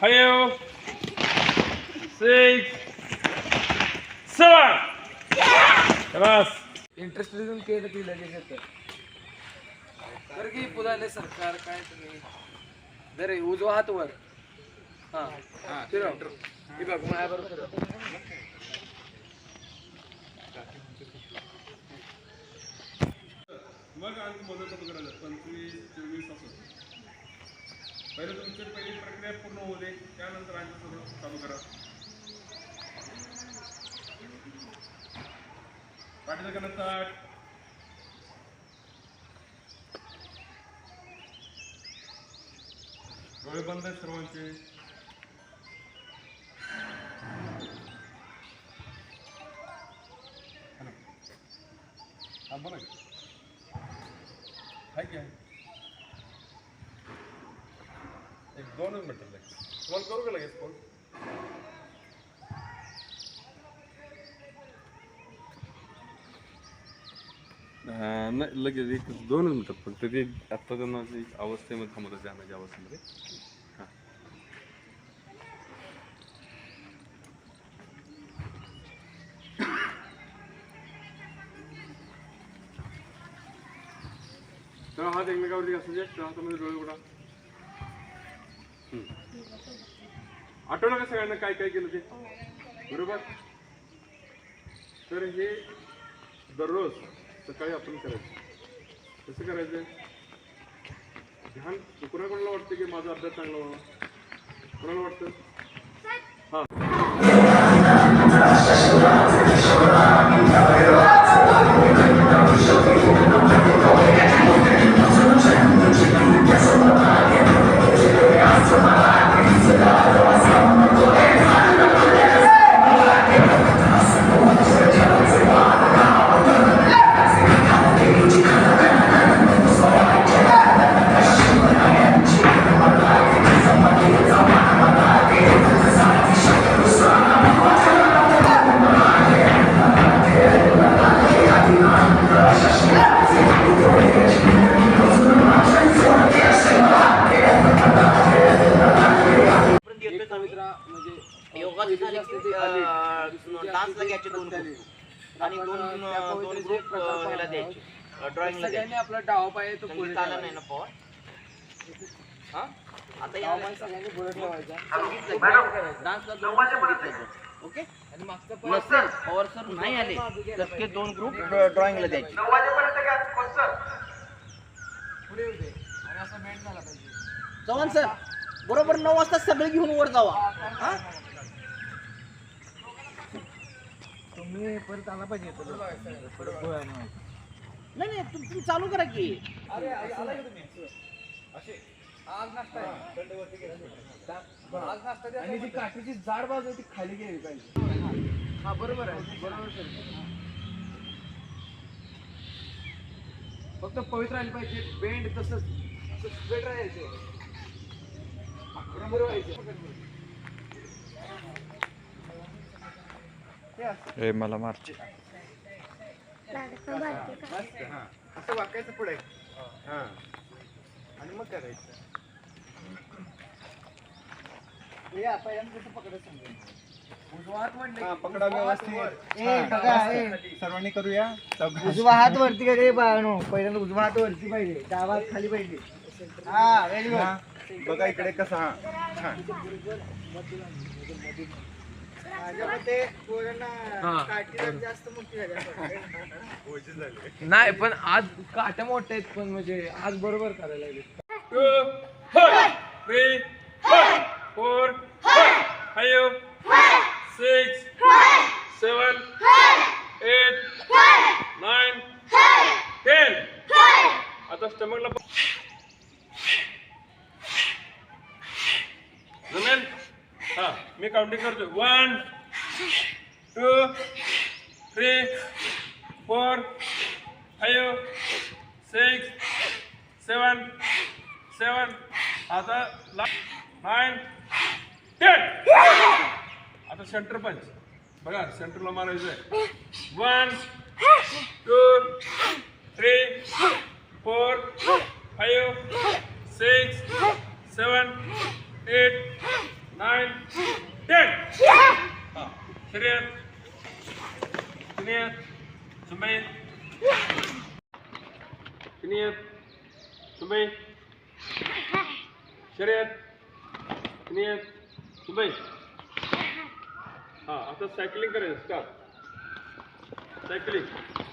Five six seven. बस interest देऊन केलं की लगेच येतं. बरं की पुधाले सरकार काय तुम्ही? जरे उजवा हात वर. हा. फिरव. हे बघ माझ्या बरोबर मग आणखी मदत होतं करायचं पंचवीस चोवीस असं. पहिले तुमची पहिली प्रक्रिया पूर्ण होऊ दे त्यानंतर आम्ही सगळं चालू करा. पाठीचं करणं ताट डोळे बंद आहेत सर्वांचे. हॅलो. बोला की. काय की आहे एक दोनच मिनटं लगेच तुम्हाला करू का लगेच फोन नाही लगेच एक दोनच मिनटात फक्त ते आत्ता त्यांना एक अवस्थेमध्ये थांबत जाण्याच्या अवस्थेमध्ये. हां. तेव्हा हात एकमेकावरती असू दे हातामध्ये डोळे उघडा. आठवलं का सगळ्यांना काय काय केलं ते? बरोबर? तर हे दररोज सकाळी आपण करायचं. कसं करायचं? ध्यान कुणाकोणाला वाटतं की माझा अभ्यास चांगला व्हावा? कोणाला वाटतं? हां. म्हणजे योगा असते ती दुसरी जी डान्सला असते ती घ्यायचे दोन. आणि आपण, अं, ग्रुप प्रकार ह्याला पाहणार द्यायचे. आहोत. ड्रॉइंगला सगळ्यांनी द्यायचे. आपला डाव पाय तो पुढे नाही ठेवायचा. ना पॉवर हा? आता डाव पाय सगळ्यांनी पुढे ठेवायचा. सांगितलं डान्सला दोन सांगितलं ओके? आणि मागचा पाय नसेल पॉवर सर नाही आले. तर ते दोन ग्रुप ड्रॉइंगला द्यायचे. पुढे येऊ दे. आणि असा बेंड झाला पाहिजे. चव्हाण सर बरोबर नऊ वाजता सगळे घेऊन वर जावा. हा? तुम्ही परत आला पाहिजे नाही. नाही तुम्ही चालू करा की. अरे आला का तुम्ही? असे आज नाश्ता आहे. आज नाश्ता द्या. आणि ती काठीची जाड बाजू आहे ती खाली गेली पाहिजे. हा बरोबर आहे. बरोबर sir. फक्त पवित्र राहिली पाहिजे. बेंड तसंच असं स्ट्रेट राहायचं हे असं. मला मारचे हा. असं वाकायचं पुढे. हा. आणि मग करायचं. हे कसं पकडायचं म्हणले पकडा व्यवस्थित. ए, बघा, ए. सर्वांनी करूया. उजवा हात वरती करे बाळानो? पहिल्यांदा उजवा हात वरती पाहिजे. डावा खाली पाहिजे. हा हा. बघा इकडे कसं हा. छान. नाही पण आज काट्या मोठ्या आहेत पण म्हणजे आज बरोबर करायला लागले two, three, four, five, six, seven, eight, nine, ten. आता स्टमकला मी काउंटिंग करतो one two three four five six seven seven आता ला नाईन टेन आता सेंटर पंच बघा सेंटरला मारायचं आहे. One two three four five six seven eight nine take हा शर्यत सुनियत सुमेत सुनियत सुमेत शर्यत सुनियत सुमेत हा आता सायकलिंग करायचं स्टार्ट सायकलिंग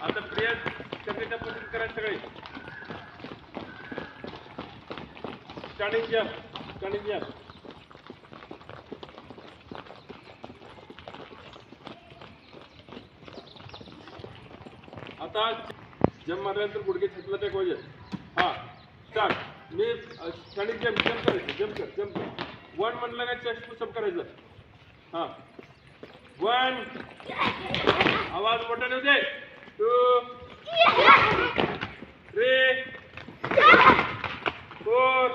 आता प्रियाज करण्याच्या पद्धतीत करायचं सगळे. स्टार्टिंग जम्प स्टार्टिंग जम्प आता जम मारल्यानंतर गुडघे छातीला टेकवायचे हा स्टार्ट मी स्टँडिंग जम्प जम्प करायचं जम्प कर जम्प कर. वन म्हटलं नाही चेस्ट पुसअप करायचं. हा. वन आवाज मोठा येऊ दे. Two three four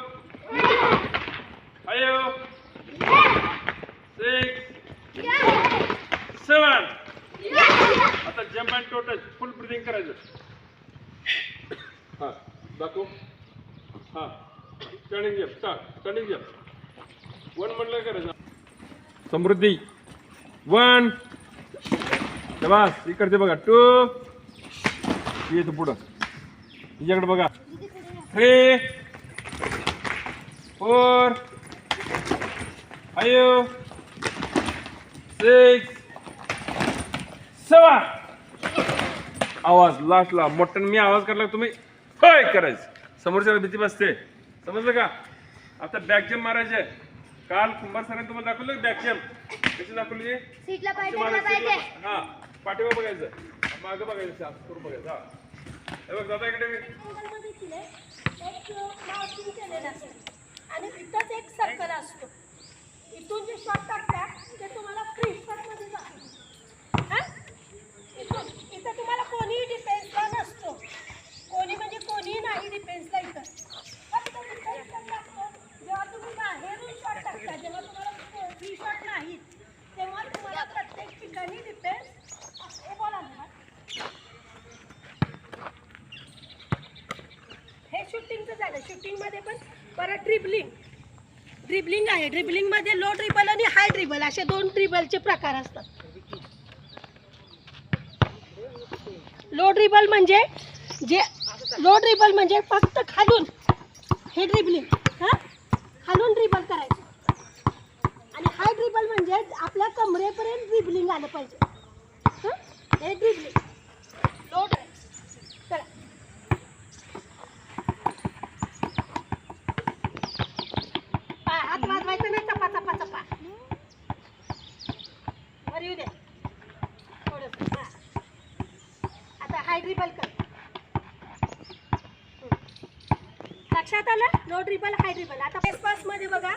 five six seven आता jump and total full breathing करायचं हा दाखव हा स्टँडिंग वन म्हटलं करायचं समृद्धी. वन. बस इकडचे बघा. टू. येतो पुढं. तिच्याकडे बघा. Three. Four. Five. Six. Seven आवाज लास्टला. मोठ्यानं मी आवाज करला तुम्ही? काय करायचं. समोरच्याला भीती बसते. समजलं का? आता बॅक जम्प मारायचे काल कुंभार सरांनी तुम्हाला दाखवलं बॅक जम्प कशी दाखवली? सीटला पाहिजे? हा पाठीवर बघायचं. मागं बघायचं करून बघायचं हा. हे बघ दादा इकडे आणि इथंच एक सर्कल असतो. इथून जे शॉट टाकतात ते तुम्हाला फ्री मध्ये जातो हा? इथून इथं तुम्हाला कोणीही डिफेन्सला नसतो कोणी म्हणजे कोणीही नाही डिफेन्सला इथं फक्त डिफेन्सला लागतो जेव्हा तुम्ही बाहेरून शॉट टाकता जेव्हा तुम्हाला फ्री शॉट नाहीत तेव्हा तुम्हाला प्रत्येक ठिकाणी डिफेन्स हे बोला ना हे शूटिंगचं झालं शूटिंगमध्ये पण परत ड्रिबलिंग ड्रिबलिंग आहे. ड्रिबलिंगमध्ये लो ड्रिबल आणि हाय ड्रिबल असे दोन ड्रिबलचे प्रकार असतात. लो ड्रिबल म्हणजे जे लो ड्रिबल म्हणजे फक्त खालून हे ड्रिबलिंग हां? खालून ड्रिबल करायचं. आणि हाय ड्रिबल म्हणजे आपल्या कमरेपर्यंत ड्रिबलिंग आलं पाहिजे. हे? ड्रिबलिंग लो ड्रिबल चला पा हात वाजवायचा नाही चपा चपा चपा वर येऊ दे थोडंसं हा आता हाय ड्रिबल कर हं. लक्षात आलं? नो ड्रिबल हाय ड्रिबल आता चेस पासमध्ये बघा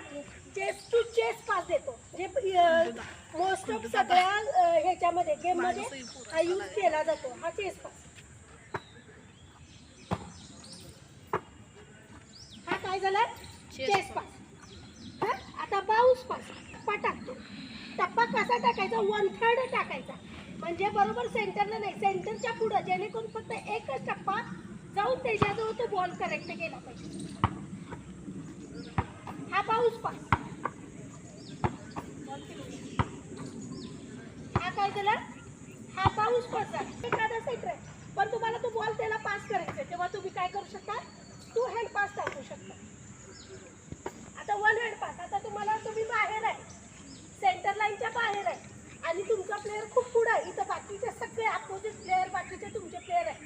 चेस टू चेस पास देतो. जे मोस्ट ऑफ सगळ्या ह्याच्यामध्ये गेममध्ये हा यूज केला जातो हा चेस पास हा काय झाला? चेस पास हा? आता बाउन्स पास टप्पा टाकतो टप्पा कसा टाकायचा? वन थर्ड टाकायचा. म्हणजे बरोबर सेंटरला नाही सेंटरच्या पुढं. जेणेकरून फक्त एकच टप्पा जाऊन त्याच्याजवळ तो बॉल करेक्ट केला पाहिजे. हा पाऊस पास हा काय झाला? हा पाऊस पास झाला. एखादा सेट आहे पण तुम्हाला तो बॉल त्याला पास करायचा आहे. तेव्हा तुम्ही काय करू शकता? टू हँड पास टाकू शकता. आता वन हँड पास आता तुम्हाला तुम्ही बाहेर आहे. सेंटर लाईनच्या बाहेर आहे. आणि तुमचा प्लेअर खूप पुढं आहे. इथं बाकीचे सगळे अपोजिट प्लेअर बाकीचे तुमचे प्लेअर आहे